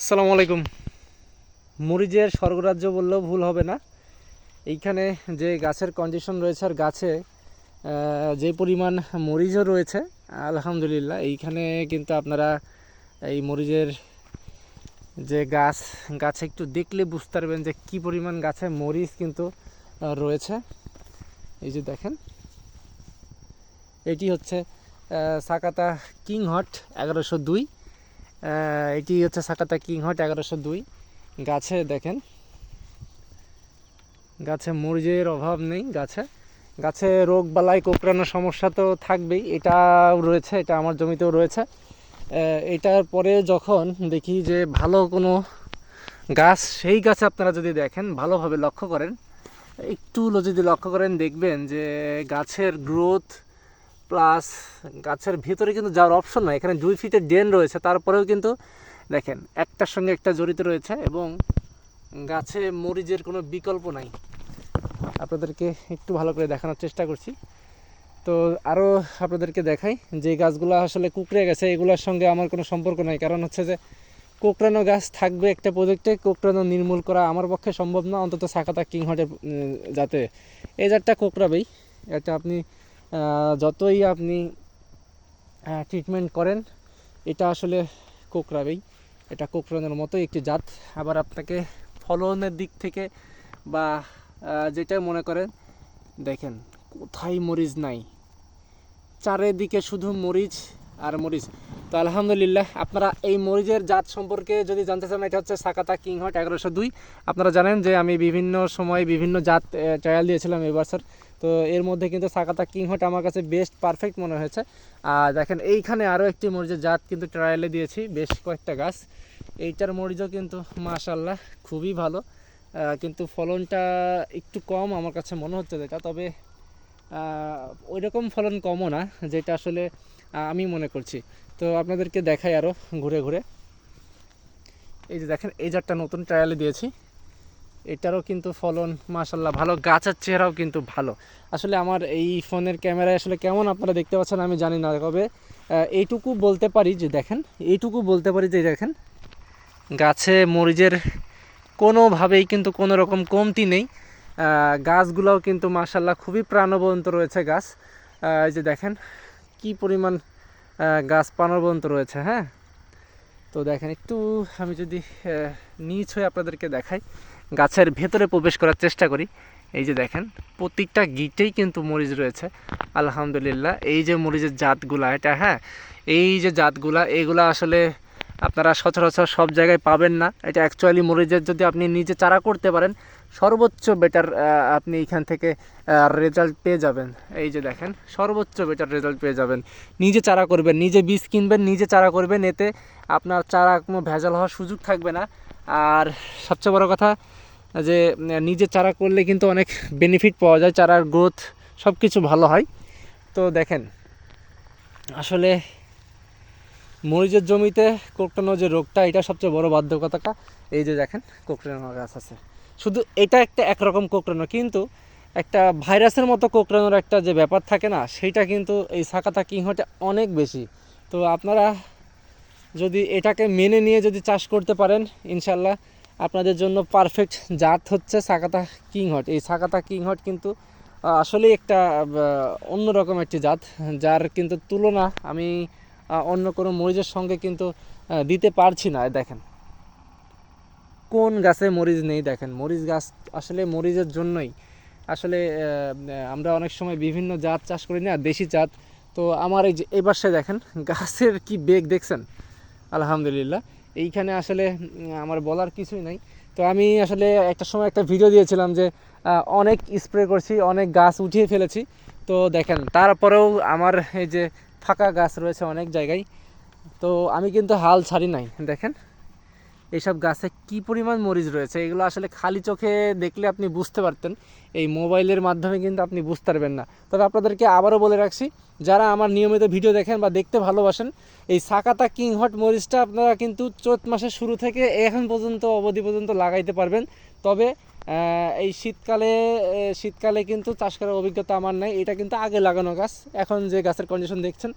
আসসালামু আলাইকুম। মরিচের স্বর্গরাজ্য বললেও ভুল হবে না। এইখানে যে গাছের কন্ডিশন রয়েছে আর গাছে যে পরিমাণ মরিচও রয়েছে, আলহামদুলিল্লাহ, এইখানে কিন্তু আপনারা এই মরিচের যে গাছ, গাছে একটু দেখলে বুঝতে পারবেন যে কী পরিমাণ গাছে মরিচ কিন্তু রয়েছে। এই যে দেখেন, এটি হচ্ছে সাকাতা কিং হট এগারোশো দুই। এটি হচ্ছে সাকাতা কিং হট এগারোশো দুই। গাছে দেখেন, গাছে মরিচের অভাব নেই গাছে। গাছে রোগ বালাই কোকড়ানোর সমস্যা তো থাকবেই, এটাও রয়েছে, এটা আমার জমিতেও রয়েছে। এটার পরে যখন দেখি যে ভালো কোনো গাছ, সেই গাছে আপনারা যদি দেখেন, ভালোভাবে লক্ষ্য করেন, একটু যদি লক্ষ্য করেন, দেখবেন যে গাছের গ্রোথ প্লাস গাছের ভিতরে কিন্তু যাওয়ার অপশন নয় এখানে দুই ফিটের ড্রেন রয়েছে, তারপরেও কিন্তু দেখেন, একটার সঙ্গে একটা জড়িত রয়েছে এবং গাছে মরিচের কোনো বিকল্প নাই। আপনাদেরকে একটু ভালো করে দেখানোর চেষ্টা করছি। তো আরও আপনাদেরকে দেখাই যে গাছগুলো আসলে কুকড়ে গেছে, এগুলোর সঙ্গে আমার কোনো সম্পর্ক নাই। কারণ হচ্ছে যে কোকড়ানো গাছ থাকবে একটা প্রজেক্টে, কোকড়ানো নির্মূল করা আমার পক্ষে সম্ভব না, অন্তত সাকাতা কিংহটের যাতে। এই জাতটা কোকড়াবেই এটা আপনি যতই আপনি ট্রিটমেন্ট করেন, এটা আসলে কোকড়াবেই। এটা কোকড়ানোর মতোই একটি জাত। আবার আপনাকে ফলনের দিক থেকে বা যেটা মনে করেন, দেখেন, কোথায় মরিচ নাই। চারিদিকে শুধু মরিচ আর মরিচ। তো আলহামদুলিল্লাহ, আপনারা এই মরিচের জাত সম্পর্কে যদি জানতে চান, এটা হচ্ছে সাকাতা কিংহট এগারোশো দুই। আপনারা জানেন যে আমি বিভিন্ন সময় বিভিন্ন জাত ট্রায়াল দিয়েছিলাম এবার স্যার তো এর মধ্যে কিন্তু সাকাতা কিংহট আমার কাছে বেস্ট পারফেক্ট মনে হয়েছে। আর দেখেন, এইখানে আরও একটি মরিচের জাত কিন্তু ট্রায়ালে দিয়েছি, বেশ কয়েকটা গাছ। এইটার মরিচও কিন্তু মাশাল্লাহ খুবই ভালো। কিন্তু ফলনটা একটু কম আমার কাছে মনে হচ্ছে যেটা, তবে ওই রকম ফলন কমও না, যেটা আসলে আমি মনে করছি। তো আপনাদেরকে দেখাই আরও ঘুরে ঘুরে। এই যে দেখেন, এই জাতটা নতুন ট্রায়ালে দিয়েছি। এটারও কিন্তু ফলন মাশাল্লাহ ভালো। গাছের চেহারাও কিন্তু ভালো। আসলে আমার এই ফোনের ক্যামেরায় আসলে কেমন আপনারা দেখতে পাচ্ছেন আমি জানি না, তবে এইটুকু বলতে পারি যে দেখেন, এইটুকু বলতে পারি যে দেখেন, গাছে মরিচের কোনোভাবেই কিন্তু কোনো রকম কমতি নেই। গাছগুলোও কিন্তু মাশাল্লাহ খুবই প্রাণবন্ত রয়েছে গাছ। এই যে দেখেন, কি পরিমাণ গাছ প্রাণবন্ত রয়েছে হ্যাঁ? তো দেখেন, একটু আমি যদি নিচ হয়ে আপনাদেরকে দেখাই। গাছের ভেতরে প্রবেশ করার চেষ্টা করি। এই যে দেখেন প্রত্যেকটা গিটেই কিন্তু মরিচ রয়েছে। আলহামদুলিল্লাহ, এই যে মরিচের জাতগুলা, এটা হ্যাঁ এই যে জাতগুলা এইগুলা আসলে আপনারা সচরাচর সব জায়গায় পাবেন না। এটা অ্যাকচুয়ালি মরিচের যদি আপনি নিজে চারা করতে পারেন, সর্বোচ্চ বেটার আপনি এইখান থেকে রেজাল্ট পেয়ে যাবেন। এই যে দেখেন, সর্বোচ্চ বেটার রেজাল্ট পেয়ে যাবেন। নিজে চারা করবেন, নিজে বীজ কিনবেন, নিজে চারা করবেন, এতে আপনার চারা কোনো ভেজাল হওয়ার সুযোগ থাকবে না। আর সবচেয়ে বড় কথা যে, নিজে চারা করলে কিন্তু অনেক বেনিফিট পাওয়া যায়, চারার গ্রোথ সব কিছু ভালো হয়। তো দেখেন, আসলে মরিচের জমিতে কোকটানো যে রোগটা, এটা সবচেয়ে বড় বাধ্যকতা এই যে দেখেন, কোকড়ানো গাছ আছে। শুধু এটা একটা একরকম কোকড়ানো, কিন্তু একটা ভাইরাসের মতো কোকড়ানোর একটা যে ব্যাপার থাকে না সেইটা কিন্তু এই সাকাতা কিংহটে অনেক বেশি। তো আপনারা যদি এটাকে মেনে নিয়ে যদি চাষ করতে পারেন ইনশাল্লাহ আপনাদের জন্য পারফেক্ট জাত হচ্ছে সাকাতা কিংহট এই সাকাতা কিংহট কিন্তু আসলেই একটা অন্যরকম একটি জাত, যার কিন্তু তুলনা আমি অন্য কোনো মরিচের সঙ্গে কিন্তু দিতে পারছি না। দেখেন, কোন গাছে মরিচ নেই দেখেন। মরিচ গাছ আসলে মরিচের জন্যই। আসলে আমরা অনেক সময় বিভিন্ন জাত চাষ করি না, দেশি জাত। তো আমার এই যে এবার সে দেখেন, গাছের কি বেগ দেখছেন? আলহামদুলিল্লাহ। এইখানে আসলে আমার বলার কিছুই নাই। তো আমি আসলে একটা সময় একটা ভিডিও দিয়েছিলাম যে অনেক স্প্রে করছি, অনেক গাছ উঠিয়ে ফেলেছি। তো দেখেন, তারপরেও আমার এই যে ফাঁকা গাছ রয়েছে অনেক জায়গায়। তো আমি কিন্তু হাল ছাড়ি নাই, দেখেন। এইসব গাছে কি পরিমাণ মরিচ রয়েছে, এগুলো আসলে খালি চোখে দেখলে আপনি বুঝতে পারতেন। এই মোবাইলের মাধ্যমে কিন্তু আপনি বুঝতে পারবেন না। তবে আপনাদেরকে আবারও বলে রাখছি, যারা আমার নিয়মিত ভিডিও দেখেন বা দেখতে ভালোবাসেন, এই সাকাতা কিংহট মরিচটা আপনারা কিন্তু চৈত মাসের শুরু থেকে এখন পর্যন্ত, অবধি পর্যন্ত লাগাইতে পারবেন। তবে এই শীতকালে শীতকালে কিন্তু চাষ করার অভিজ্ঞতা আমার নাই। এটা কিন্তু আগে লাগানো গাছ, এখন যে গাছের কন্ডিশন দেখছেন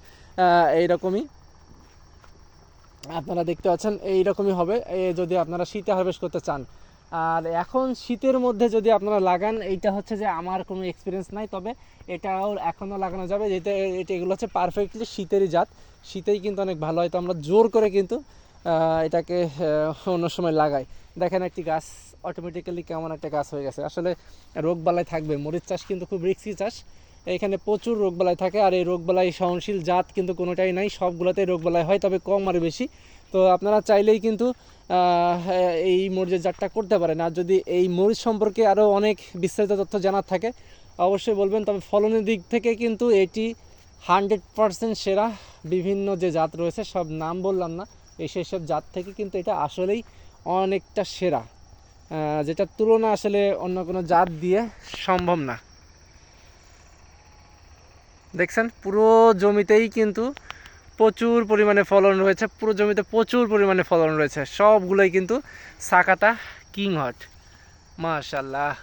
এইরকমই। আপনারা দেখতে পাচ্ছেন, এইরকমই হবে। এ যদি আপনারা শীতে হারভেস্ট করতে চান। আর এখন শীতের মধ্যে যদি আপনারা লাগান, এইটা হচ্ছে যে আমার কোনো এক্সপিরিয়েন্স নাই, তবে এটাও এখনও লাগানো যাবে। যেটা, এটা এগুলো হচ্ছে পারফেক্টলি শীতেরই জাত। শীতেই কিন্তু অনেক ভালো হয়, তো আমরা জোর করে কিন্তু এটাকে অন্য সময় লাগাই। দেখেন একটি গাছ অটোমেটিক্যালি কেমন একটা গাছ হয়ে গেছে। আসলে রোগ রোগবালাই থাকবে, মরিচ চাষ কিন্তু খুব রিস্কি চাষ। এখানে প্রচুর রোগবালাই থাকে আর এই রোগবালাই সহনশীল জাত কিন্তু কোনোটাই নাই, সবগুলোতেই রোগবালাই হয়, তবে কম আর বেশি। তো আপনারা চাইলেই কিন্তু এই মরিচের জাতটা করতে পারেন। আর যদি এই মরিচ সম্পর্কে আরও অনেক বিস্তারিত তথ্য জানার থাকে, অবশ্যই বলবেন। তবে ফলনের দিক থেকে কিন্তু এটি হান্ড্রেড পারসেন্ট সেরা। বিভিন্ন যে জাত রয়েছে, সব নাম বললাম না, এই সেই সব জাত থেকে কিন্তু এটা আসলেই অনেকটা সেরা। যেটার তুলনা আসলে অন্য কোনো জাত দিয়ে সম্ভব না। দেখছেন? পুরো জমিতেই কিন্তু প্রচুর পরিমাণে ফলন রয়েছে। পুরো জমিতে প্রচুর পরিমাণে ফলন রয়েছে। সবগুলোই কিন্তু সাকাটা কিংহট। মাশাল্লাহ